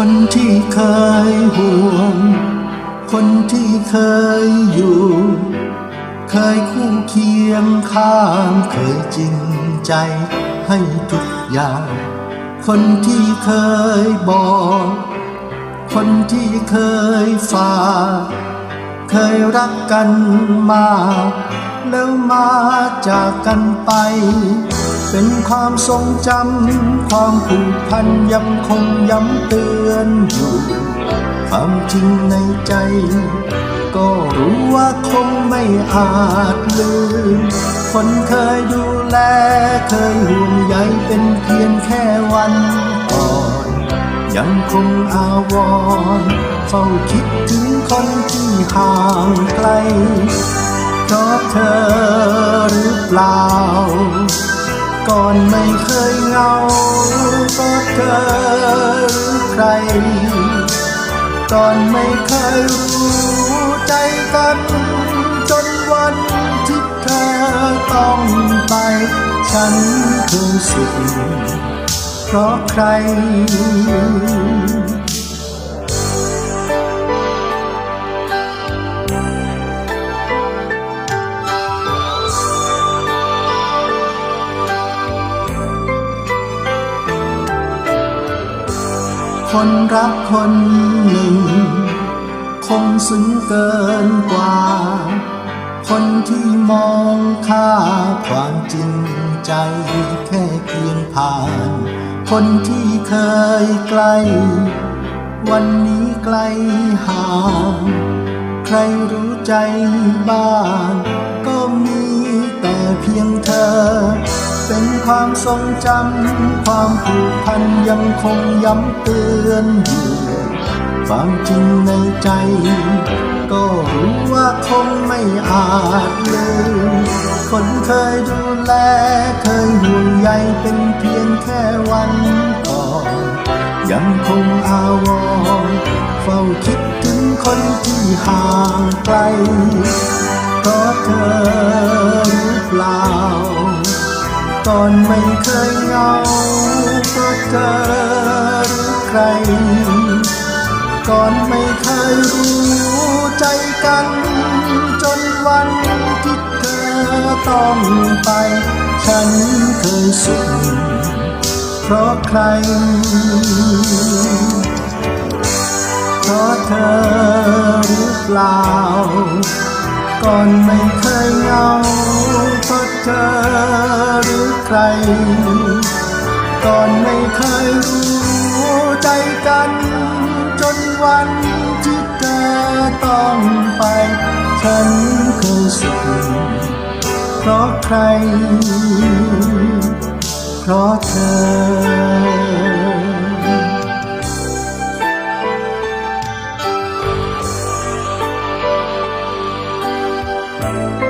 คนที่เคยห่วง คนที่เคยอยู่ เคยคู่เคียงข้างเคยจริงใจให้ทุกอย่าง คนที่เคยบอก คนที่เคยฝากเคยรักกันมา แล้วมาจากกันไป เป็นความทรงจำ ความผูกพันยังคงย้ำเตือนอยู่ ความจริงในใจ ก็รู้ว่าคงไม่อาจลืม คนเคยดูแล เคยห่วงใยเป็นเพียงแค่วันก่อน ยังคงอาวร์เฝ้าคิดถึงคนที่ห่างไกลเพราะเธอหรือเปล่า ก่อนไม่เคยเงาเพราะเธอหรือใคร ก่อนไม่เคยรู้ใจกัน จนวันที่เธอต้องไป ฉันรู้สุขเพราะใคร คนรักคนหนึ่ง คงซึ้งเกินกว่า คนที่มองค่าความจริงใจแค่เพียงผ่าน คนที่เคยใกล้ วันนี้ไกลห่างใครรู้ใจบ้างก็มีแต่เพียงเธอ ความทรงจำ ความผูกพันยังคงย้ำเตือนอยู่ความจริงในใจ ก็รู้ว่าคงไม่อาจลืมคนเคยดูแล เคยห่วงใยเป็นเพียงแค่วันก่อนยังคงอาวรณ์เฝ้าคิดถึงคนที่ห่างไกลเพราะเธอหรือเปล่า ก่อนไม่เคยเงาเพราะเธอหรือใคร ก่อนไม่เคยรู้ใจกัน จนวันที่เธอต้องไป ฉันเคยสุขเพราะใคร เพราะเธอหรือเปล่า ก่อนไม่เคยเงาเพราะเธอหรือ ใคร ก่อนไม่เคยรู้ใจกัน จนวันที่เธอต้องไป ฉันคงสุขเพราะใคร เพราะเธอ嗯。